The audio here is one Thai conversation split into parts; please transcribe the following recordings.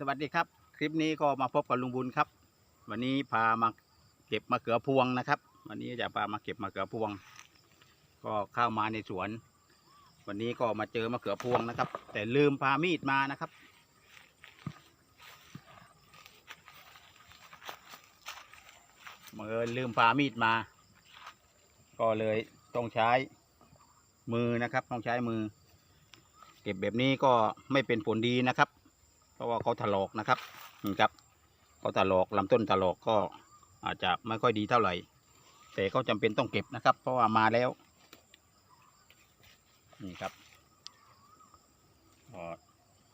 สวัสดีครับ คลิปนี้ก็มาพบกับลุงบุญครับ วันนี้พามาเก็บมะเขือพวงนะครับ วันนี้จะพามาเก็บมะเขือพวง ก็เข้ามาในสวน วันนี้ก็มาเจอมะเขือพวงนะครับ แต่ลืมพามีดมานะครับ เมื่อลืมพามีดมา ก็เลยต้องใช้มือนะครับ ต้องใช้มือ เก็บแบบนี้ก็ไม่เป็นผลดีนะครับ เพราะว่าเขาถลอกนะครับนี่ครับเขาถลอกลำต้นถลอกก็อาจจะไม่ค่อยดีเท่าไหร่ แต่ก็จำเป็นต้องเก็บนะครับ เพราะว่ามาแล้วนี่ครับก็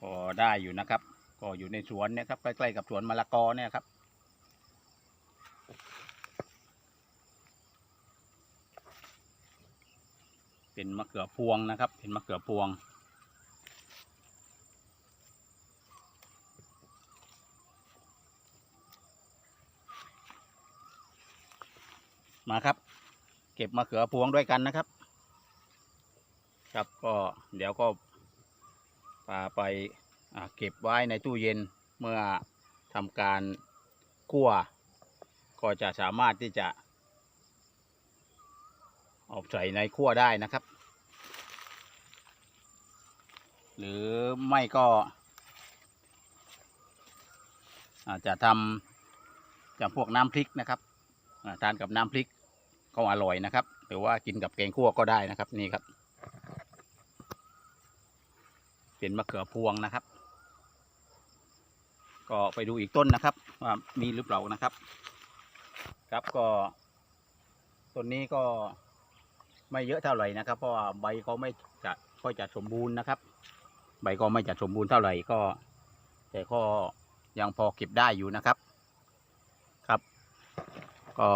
พอได้อยู่นะครับ ก็อยู่ในสวนนี่ยครับใกล้ๆกับสวนมะละกอเนี่ยครับเป็นมะเขือพวงนะครับ เป็นมะเขือพวง มาครับ เก็บมะเขือพวงด้วยกันนะครับ ครับก็เดี๋ยวก็พาไปเก็บไว้ในตู้เย็นเมื่อทำการคั่ว ก็จะสามารถที่จะเอาใส่ในคั่วได้นะครับ หรือไม่ก็อาจจะทำจำพวกน้ำพริกนะครับ ทานกับน้ำพริกก็อร่อยนะครับ หรือว่ากินกับแกงคั่วก็ได้นะครับนี่ครับ เป็นมะเขือพวงนะครับ ก็ไปดูอีกต้นนะครับว่ามีหรือเปล่านะครับ ครับก็ต้นนี้ก็ไม่เยอะเท่าไหร่นะครับ เพราะว่าใบเขาไม่จะค่อยจะสมบูรณ์นะครับ ใบก็ไม่จะสมบูรณ์เท่าไหร่ก็ แต่ก็ยังพอเก็บได้อยู่นะครับครับ ก็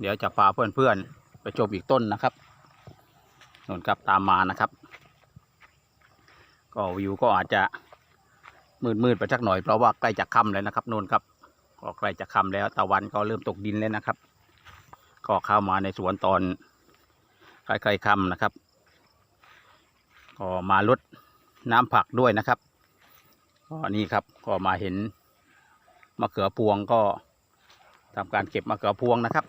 เดี๋ยวจะพาเพื่อนๆไปชมอีกต้นนะครับนนครับตามมานะครับ ก็วิวก็อาจจะมืดๆไปสักหน่อยเพราะว่าใกล้จะค่ำแล้วนะครับนนครับก็ใกล้จะค่ำแล้วตะวันก็เริ่มตกดินแล้วนะครับ ก็เข้ามาในสวนตอนใกล้ๆค่ำนะครับ ก็มาลดน้ำผักด้วยนะครับก็นี่ครับก็มาเห็นมะเขือพวงก็ ทำการเก็บมะเขือพวงนะครับ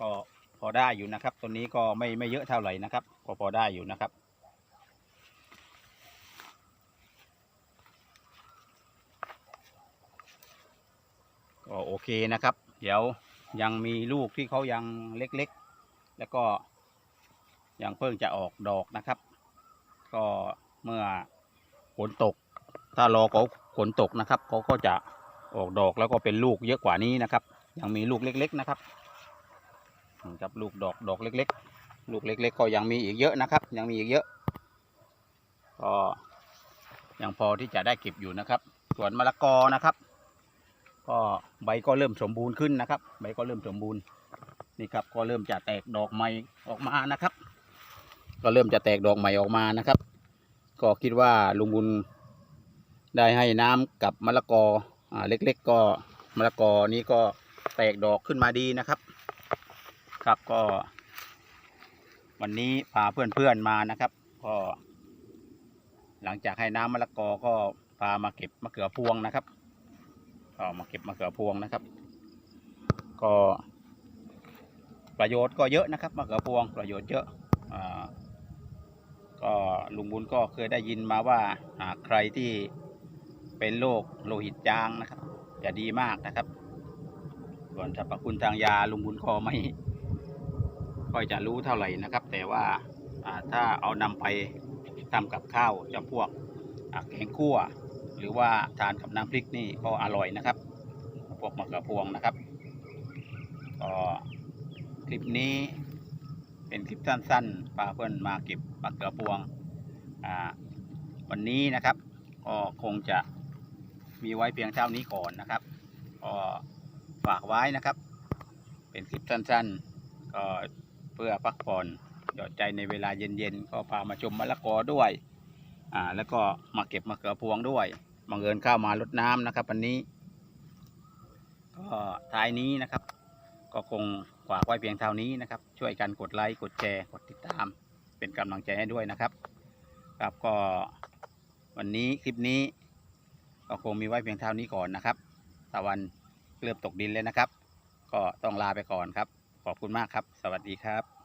ก็พอได้อยู่นะครับตัวนี้ก็ไม่ไม่เยอะเท่าไหร่นะครับ ก็พอได้อยู่นะครับ ก็โอเคนะครับ เดี๋ยวยังมีลูกที่เขายังเล็กๆ แล้วก็ยังเพิ่งจะออกดอกนะครับ ก็เมื่อฝนตก ถ้ารอเขา ฝนตกนะครับเขาก็จะออกดอกแล้วก็เป็นลูกเยอะกว่านี้นะครับ ยังมีลูกเล็ก ๆนะครับนะครับลูกดอกดอกเล็ก ๆ ลูกเล็ก ๆ ก็ยังมีอีกเยอะนะครับ ยังมีอีกเยอะก็ยังพอที่จะได้เก็บอยู่นะครับ ส่วนมะละกอนะครับ ก็ใบก็เริ่มสมบูรณ์ขึ้นนะครับ ใบก็เริ่มสมบูรณ์นี่ครับก็เริ่มจะแตกดอกใหม่ออกมานะครับ ก็เริ่มจะแตกดอกใหม่ออกมานะครับ ก็คิดว่าลุงบุญ ได้ให้น้ำกับมะละกออ่าเล็กๆก็มะละกอนี้ก็แตกดอกขึ้นมาดีนะครับ ครับก็ วันนี้พาเพื่อนๆมานะครับ ก็ หลังจากให้น้ำมะละกอก็พามาเก็บมะเขือพวงนะครับก็มาเก็บมะเขือพวงนะครับ ก็ประโยชน์ก็เยอะนะครับมะเขือพวงประโยชน์เยอะอ่าก็ลุงบุญก็เคยได้ยินมาว่าหากใครที่ เป็นโรคโลหิตจางนะครับ จะดีมากนะครับ ส่วนสรรพคุณทางยาลุงบุญก็ไม่ ค่อยจะรู้เท่าไหร่นะครับ แต่ว่าถ้าเอานำไปทำกับข้าวจำพวกแกงคั่ว หรือว่าทานกับน้ำพริกนี่ก็อร่อยนะครับ พวกมะเขือพวงนะครับก็คลิปนี้เป็นคลิปสั้นๆพาเพื่อนมาเก็บมะเขือพวงวันนี้นะครับ ก็คงจะ มีไว้เพียงเท่านี้ก่อนนะครับก็ฝากไว้นะครับ เป็นคลิปสั้นๆ ก็เพื่อพักผ่อนหย่อนใจในเวลาเย็นๆ ก็พามาชมมะละกอด้วยอ่าแล้วก็มาเก็บมะเขือพวงด้วยบังเอิญเข้ามารดน้ำนะครับวันนี้ ก็ท้ายนี้นะครับ ก็คงฝากไว้เพียงเท่านี้นะครับ ช่วยกันกดไลค์กดแชร์กดติดตาม เป็นกำลังใจให้ด้วยนะครับครับก็วันนี้คลิปนี้ ก็คงมีไว้เพียงเท่านี้ก่อนนะครับ ตะวันเริ่มตกดินแล้วนะครับ ก็ต้องลาไปก่อนครับ ขอบคุณมากครับ สวัสดีครับ